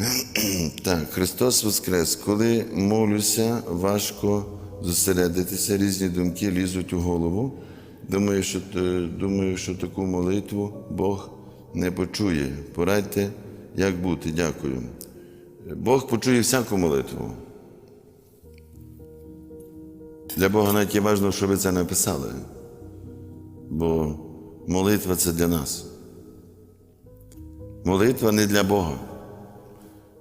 Так, Христос Воскрес. Коли молюся, важко зосередитися, різні думки лізуть у голову. Думаю, що, е, думаю, що таку молитву Бог не почує. Порадьте, як бути. Дякую. Бог почує всяку молитву. Для Бога навіть є важливо, щоб ви це написали. Бо молитва це для нас. Молитва не для Бога.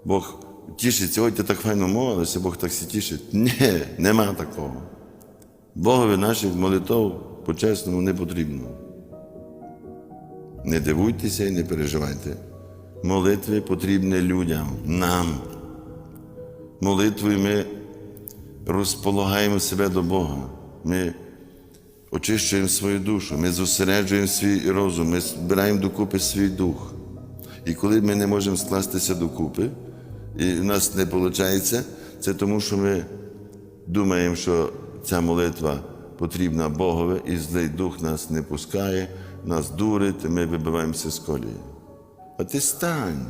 Бог тішиться, ой, ти так файно молишся, Бог так всі тішить. Ні, нема такого. Богові наших молитв по-чесному не потрібно. Не дивуйтеся і не переживайте. Молитви потрібні людям, нам. Молитвою ми розполагаємо себе до Бога. Ми очищуємо свою душу, ми зосереджуємо свій розум, ми збираємо докупи свій дух. І коли ми не можемо скластися докупи, і в нас не виходить, це тому, що ми думаємо, що ця молитва потрібна Богові, і злий дух нас не пускає, нас дурить, і ми вибиваємося з колії. А ти стань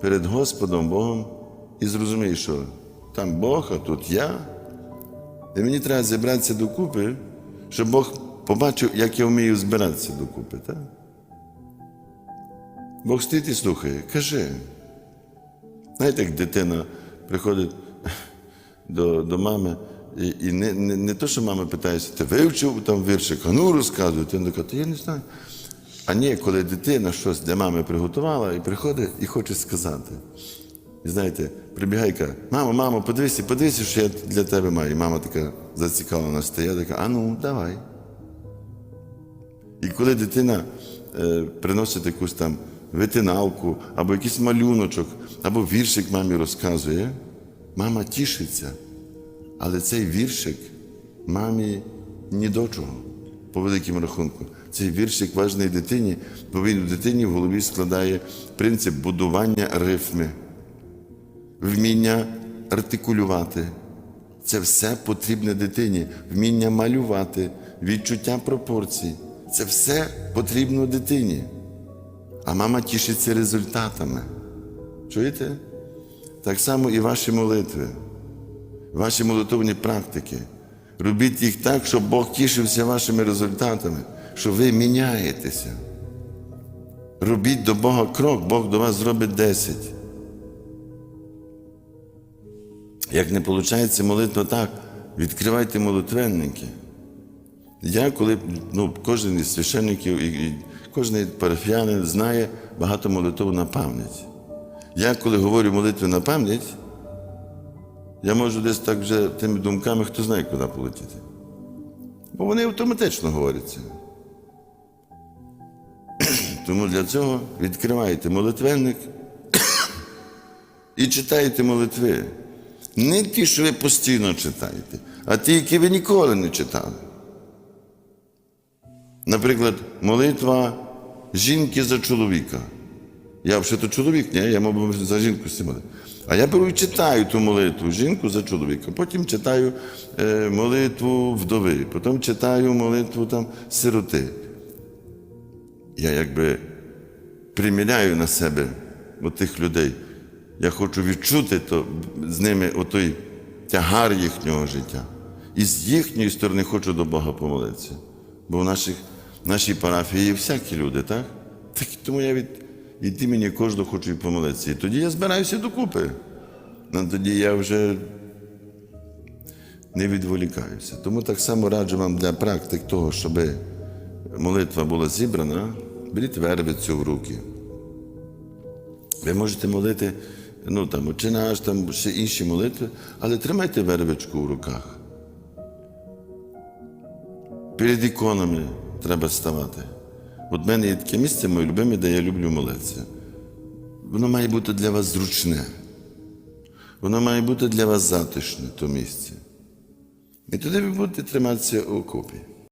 перед Господом Богом і зрозумій, що там Бог, а тут я. І мені треба зібратися докупи, щоб Бог побачив, як я вмію збиратися докупи. Так? Бог стоїть і слухає, кажи. Знаєте, як дитина приходить до до мами, і і не не, не то, що мама питається, ти вивчив там віршик, а ну розказуй. Ти каже, я не знаю. А ні, коли дитина щось для мами приготувала і приходить і хоче сказати. І знаєте, прибігає і каже, мамо, мамо, подивися, подивися, що я для тебе маю. І мама така зацікавлена стає, така, а ну, давай. І коли дитина е, приносить якусь там витиналку, або якийсь малюночок, або віршик мамі розказує, мама тішиться. Але цей віршик мамі ні до чого, по великому рахунку. Цей віршик важний дитині, бо він в дитині в голові складає принцип будування рифми, вміння артикулювати. Це все потрібне дитині, вміння малювати, відчуття пропорцій. Це все потрібно дитині. А мама тішиться результатами. Чуєте? Так само і ваші молитви, ваші молитовні практики. Робіть їх так, щоб Бог тішився вашими результатами, що ви міняєтеся. Робіть до Бога крок, Бог до вас зробить 10. Як не виходить молитва так, відкривайте молитвенники. Я коли ну, кожен із священників і, кожен парафіянин знає багато молитв на пам'ять. Я коли говорю молитви на пам'ять, я можу десь так вже тими думками, хто знає, куди полетіти. Бо вони автоматично говоряться. Тому для цього відкривайте молитвенник і читайте молитви. Не ті, що ви постійно читаєте, а ті, які ви ніколи не читали. Наприклад, молитва жінки за чоловіка. Я вже то чоловік, ні, я мав за жінку молити. А я беру і читаю ту молитву жінку за чоловіка. Потім читаю е, молитву вдови, потім читаю молитву там сироти. Я якби приміряю на себе тих людей. Я хочу відчути то, з ними отой тягар їхнього життя. І з їхньої сторони хочу до Бога помолитися. Бо в наших, нашій парафії є всякі люди, так? так тому я від, від імені кожного хочу і помолитися. І тоді я збираюся докупи. Ну, тоді я вже не відволікаюся. Тому так само раджу вам для практик того, щоб молитва була зібрана, беріть вервицю в руки. Ви можете молити, ну там, «Отче наш», там ще інші молитви, але тримайте вервичку в руках. Перед іконами треба ставати. От в мене є таке місце, моє любиме, де я люблю молитися. Воно має бути для вас зручне. Воно має бути для вас затишне, то місце. І туди ви будете триматися у купі.